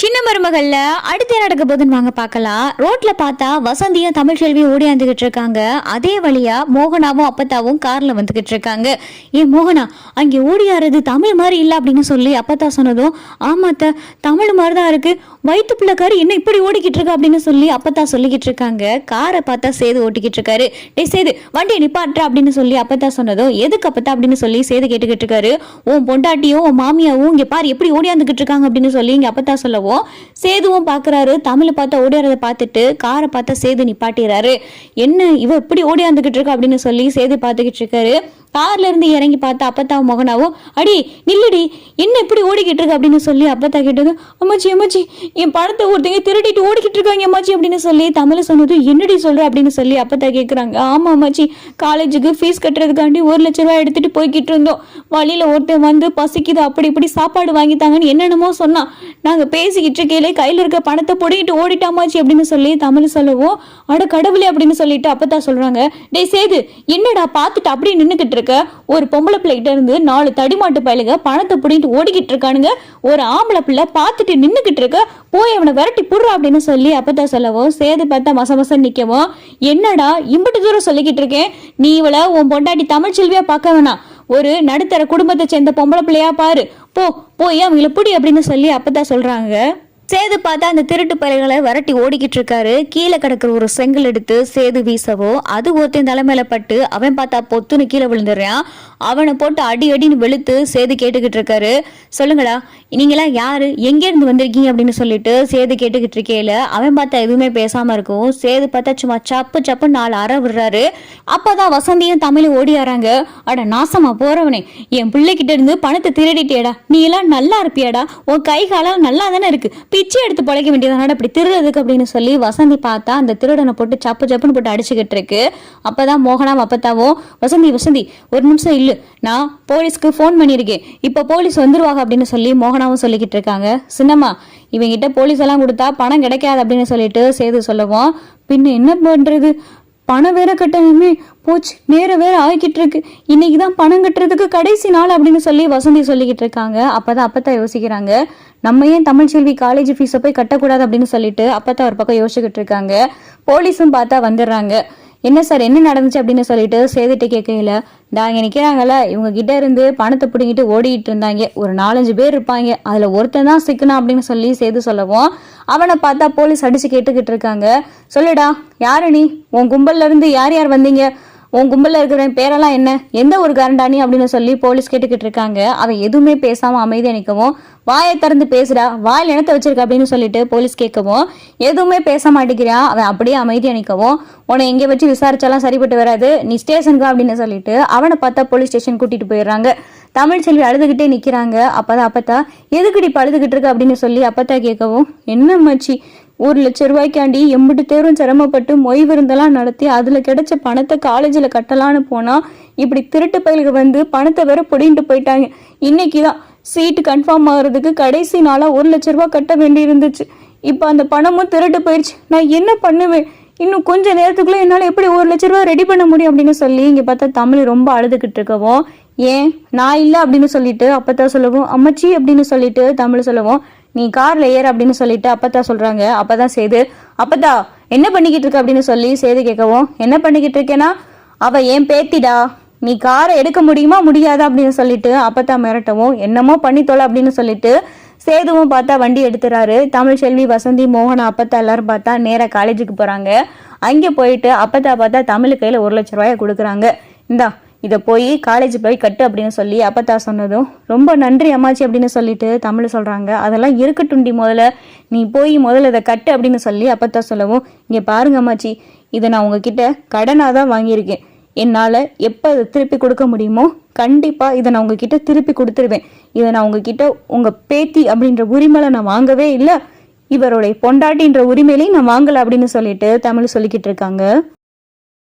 சின்ன மருமகள்ல அடுத்து நடக்க போகுதுன்னு வாங்க பார்க்கலாம். ரோட்ல பார்த்தா வசந்தியும் தமிழ்ச்செல்வியும் ஓடியாந்துகிட்டு இருக்காங்க. அதே வழியா மோகனாவும் அப்பத்தாவும் கார்ல வந்துகிட்டு இருக்காங்க. ஏ மோகனா அங்கே ஓடியாறது தமிழ் மாதிரி இல்லை அப்படின்னு சொல்லி அப்பத்தா சொன்னதும் ஆமாத்த தமிழ் மாதிரி தான் இருக்கு. வயிற்று பிள்ளைக்காரு என்ன இப்படி ஓடிக்கிட்டு இருக்கா அப்படின்னு சொல்லி அப்பத்தா சொல்லிக்கிட்டு இருக்காங்க. காரை பார்த்தா சேது ஓட்டிக்கிட்டு இருக்காரு. டே சேது வண்டியை நிப்பாட்டுற அப்படின்னு சொல்லி அப்பத்தா சொன்னதும் எதுக்கு அப்பத்தா? அப்படின்னு சொல்லி சேது கேட்டுக்கிட்டு இருக்காரு. உன் பொண்டாட்டியும் உன் மாமியாவும் இங்க பாரு எப்படி ஓடியாந்துகிட்டு இருக்காங்க அப்படின்னு சொல்லி இங்க அப்பத்தா சொல்லவும் சேதுவும் பாக்குறாரு தமிழை பார்த்தா ஓடியாரத பார்த்துட்டு காரை பார்த்தா சேது நிப்பாட்டிடுறாரு என்ன இவ இப்படி ஓடியாந்துகிட்டு இருக்கா அப்படின்னு சொல்லி சேது பார்த்துக்கிட்டு இருக்காரு. கார்ல இருந்து இறங்கி பார்த்தா அப்பத்தாவும் மகனாவும் அடி நில்லுடி என்ன இப்படி ஓடிக்கிட்டு இருக்கு? அப்படின்னு சொல்லி அப்பத்தா கேட்டது அம்மாச்சி அம்மாச்சி என் பணத்தை ஒருத்தங்க திருடிட்டு ஓடிக்கிட்டு இருக்காங்க அம்மாச்சி அப்படின்னு சொல்லி தமிழ் சொன்னது என்னடி சொல்ற? அப்படின்னு சொல்லி அப்பத்தா கேட்குறாங்க ஆமா அம்மாச்சி காலேஜுக்கு ஃபீஸ் கட்டுறதுக்காண்டி ஒரு லட்ச ரூபாய் எடுத்துட்டு போய்கிட்டு இருந்தோம். வழியில ஒருத்தன் வந்து பசிக்குது அப்படி இப்படி சாப்பாடு வாங்கித்தாங்கன்னு என்னென்னமோ சொன்னான். நாங்க பேசிக்கிட்டு இருக்கையிலே கையில இருக்க பணத்தை பொடிக்கிட்டு ஓடிட்டாமாச்சி அப்படின்னு சொல்லி தமிழ் சொல்லவும் அட கடவுளே அப்படின்னு சொல்லிட்டு அப்பத்தா சொல்றாங்க. டேய் சேது என்னடா பார்த்துட்டு அப்படியே நின்றுக்கிட்டு இருக்க ஒரு பொம்பளை பிள்ளைகிட்ட இருந்து நாலு தடிமாட்டு பயலுங்க பணத்தை பிடிக்கிட்டு ஓடிக்கிட்டு இருக்கானுங்க. ஒரு ஆம்பளை பிள்ளை பார்த்துட்டு நின்றுக்கிட்டு இருக்க போய் அவனை விரட்டி புடுறா அப்படின்னு சொல்லி அப்பத்தா சொல்லவும் சேது பார்த்தா மச மசம் நிற்கவும் என்னடா இம்பட்டு தூரம் சொல்லிக்கிட்டு இருக்கேன். நீ இவளை உன் பொண்டாட்டி தமிழ்ச்செல்வியா பார்க்க வேணாம். ஒரு நடுத்தர குடும்பத்தை சேர்ந்த பொம்பளை பிள்ளையா பாரு. போ போய் அவங்கள பிடி அப்படின்னு சொல்லி அப்பதான் சொல்றாங்க. சேது பார்த்தா அந்த திருட்டு பயல்களை விரட்டி ஓடிக்கிட்டு இருக்காரு. கீழே கிடக்குற ஒரு செங்கல் எடுத்து சேது வீசவோ அது ஒருத்தன் தலைமையில பட்டு அவன் பார்த்தா பொத்துன்னு கீழே விழுந்துடுறான். அவனை போட்டு அடி அடின்னு வெளுத்து சேது கேட்டுக்கிட்டு இருக்காரு. சொல்லுங்கடா நீங்களாம் யாரு? எங்கேருந்து வந்திருக்கீங்க அப்படின்னு சொல்லிட்டு சேது கேட்டுக்கிட்டு இருக்கையில அவன் பார்த்தா எதுவுமே பேசாம இருக்கும் சேது பார்த்தா சும்மா சப்பு சப்பு நாலு அற விடுறாரு. அப்பதான் வசந்தியும் தமிழும் ஓடியாராங்க அட நாசமா போறவனே என் பிள்ளைகிட்ட இருந்து பணத்தை திருடிட்டியடா நீ எல்லாம் நல்லா இருப்பியாடா. உன் கை காலம் நல்லா தானே இருக்கு. பிச்சை எடுத்து பழைக்க வேண்டியதானடா இப்படி திருடுறதுக்கு அப்படின்னு சொல்லி வசந்தி பார்த்தா அந்த திருடனை போட்டு சப்பு சப்புன்னு போட்டு அடிச்சுக்கிட்டு இருக்கு. அப்பதான் மோகனாவும் அப்பத்தாவும் வசந்தி வசந்தி ஒரு நிமிஷம் இல்லு நான் போலீஸ்க்கு ஃபோன் பண்ணியிருக்கேன். இப்போ போலீஸ் வந்துருவாங்க அப்படின்னு சொல்லி மோகனாவும் சொல்லிக்கிட்டு இருக்காங்க. சின்னம்மா இவங்கிட்ட போலீஸ் எல்லாம் கொடுத்தா பணம் கிடைக்காது அப்படின்னு சொல்லிட்டு சேது சொல்லுவோம் பின்ன என்ன பண்றது? பணம் வேற கட்டணுமே போச்சு நேரம் வேற ஆகிக்கிட்டு இருக்கு. இன்னைக்கு தான் பணம் கட்டுறதுக்கு கடைசி நாள் அப்படின்னு சொல்லி வசந்தி சொல்லிக்கிட்டு இருக்காங்க. அப்பதான் அப்பத்தான் யோசிக்கிறாங்க. நம்ம ஏன் தமிழ்ச்செல்வி காலேஜ் ஃபீஸை போய் கட்டக்கூடாது அப்படின்னு சொல்லிட்டு அப்பத்தான் ஒரு பக்கம் யோசிச்சுக்கிட்டு இருக்காங்க. போலீஸும் பார்த்தா வந்துடுறாங்க. என்ன சார் என்ன நடந்துச்சு? அப்படின்னு சொல்லிட்டு சேதுட்டு கேட்கையில இங்கே நிற்கிறாங்கல்ல இவங்க கிட்ட இருந்து பணத்தை பிடிங்கிட்டு ஓடிட்டு இருந்தாங்க. ஒரு நாலஞ்சு பேர் இருப்பாங்க. அதில் ஒருத்தன் தான் சிக்கணும் அப்படின்னு சொல்லி சேது சொல்லவும் அவனை பார்த்தா போலீஸ் அடிச்சு கேட்டுக்கிட்டு இருக்காங்க. சொல்லுடா யாரு நீ? உன் கும்பல்ல இருந்து யார் யார் வந்தீங்க? உன் கும்பலில் இருக்கிறவன் பேரெல்லாம் என்ன? எந்த ஒரு கரண்டானி அப்படின்னு சொல்லி போலீஸ் கேட்டுக்கிட்டு இருக்காங்க. அவன் எதுவுமே பேசாம அமைதியா நிற்கவும் வாயை திறந்து பேசுடா வாயில் இனத்தை வச்சிருக்க அப்படின்னு சொல்லிட்டு போலீஸ் கேட்கவும் எதுவுமே பேச மாட்டேங்கிறா அவன் அப்படியே அமைதியா நிற்கவும் உன்னை எங்கே வச்சு விசாரிச்சாலாம் சரிப்பட்டு வராது நீ ஸ்டேஷனுக்கு அப்படின்னு சொல்லிட்டு அவனை பார்த்தா போலீஸ் ஸ்டேஷன் கூட்டிட்டு போயிடுறாங்க. தமிழ் செல்வி அழுதுகிட்டே நிற்கிறாங்க அப்பதான் அப்பத்தா எதுக்குடி பழுதுகிட்டு அழுதுகிட்டு இருக்க அப்படின்னு சொல்லி அப்பத்தா கேட்கவும் என்ன மச்சி ஒரு லட்ச ரூபாய்க்காண்டி எம்பிட்டு தேரும் சிரமப்பட்டு மொய் விருந்தெல்லாம் நடத்தி அதில் கிடைச்ச பணத்தை காலேஜில் கட்டலான்னு போனால் இப்படி திருட்டு பயிலுக்கு வந்து பணத்தை வேற பிடிங்கிட்டு போயிட்டாங்க. இன்னைக்கு தான் சீட்டு கன்ஃபார்ம் ஆகிறதுக்கு கடைசி நாளாக ஒரு லட்ச ரூபா கட்ட வேண்டி இருந்துச்சு. இப்போ அந்த பணமும் திருட்டு போயிடுச்சு நான் என்ன பண்ணுவேன்? இன்னும் கொஞ்ச நேரத்துக்குள்ளே என்னால் எப்படி ஒரு லட்ச ரூபா ரெடி பண்ண முடியும் அப்படின்னு சொல்லி இங்கே பார்த்தா தமிழ் ரொம்ப அழுதுகிட்டு இருக்கவும் ஏன்? நான் இல்லை அப்படின்னு சொல்லிட்டு தான் சொல்லவும் அம்மச்சி அப்படின்னு சொல்லிட்டு தமிழ் சொல்லவும் நீ கார்ல ஏறு அப்படின்னு சொல்லிட்டு அப்பத்தா சொல்றாங்க. அப்பதான் சேது அப்பத்தா என்ன பண்ணிக்கிட்டு இருக்க? அப்படின்னு சொல்லி சேது கேட்கவும் என்ன பண்ணிக்கிட்டு இருக்கேன்னா அவ ஏன் பேத்திடா. நீ காரை எடுக்க முடியுமா முடியாதா? அப்படின்னு சொல்லிட்டு அப்பத்தா மிரட்டவும் என்னமோ பண்ணித்தோல அப்படின்னு சொல்லிட்டு சேதுவும் பார்த்தா வண்டி எடுத்துறாரு. தமிழ் செல்வி வசந்தி மோகன் அப்பத்தா எல்லாரும் பார்த்தா நேராக காலேஜுக்கு போறாங்க. அங்கே போயிட்டு அப்பத்தா பார்த்தா தமிழ் கையில் ஒரு லட்ச ரூபாயை கொடுக்குறாங்க. இந்தா இதை போய் காலேஜ் போய் கட்டு அப்படின்னு சொல்லி அப்பத்தா சொன்னதும் ரொம்ப நன்றி அம்மாச்சி அப்படின்னு சொல்லிட்டு தமிழ் சொல்கிறாங்க அதெல்லாம் இருக்கட்டும்டி முதல்ல. நீ போய் முதல்ல இதை கட்டு அப்படின்னு சொல்லி அப்பத்தா சொல்லவும் இங்கே பாருங்க அம்மாச்சி இதை நான் உங்ககிட்ட கடனாக தான் வாங்கியிருக்கேன். என்னால் எப்போ அதை திருப்பி கொடுக்க முடியுமோ கண்டிப்பாக இதை நான் உங்ககிட்ட திருப்பி கொடுத்துருவேன். இதை நான் உங்ககிட்ட உங்கள் பேத்தி அப்படின்ற உரிமையில நான் வாங்கவே இல்லை. இவருடைய பொண்டாட்டின்ற உரிமையிலையும் நான் வாங்கலை அப்படின்னு சொல்லிட்டு தமிழ் சொல்லிக்கிட்டு இருக்காங்க.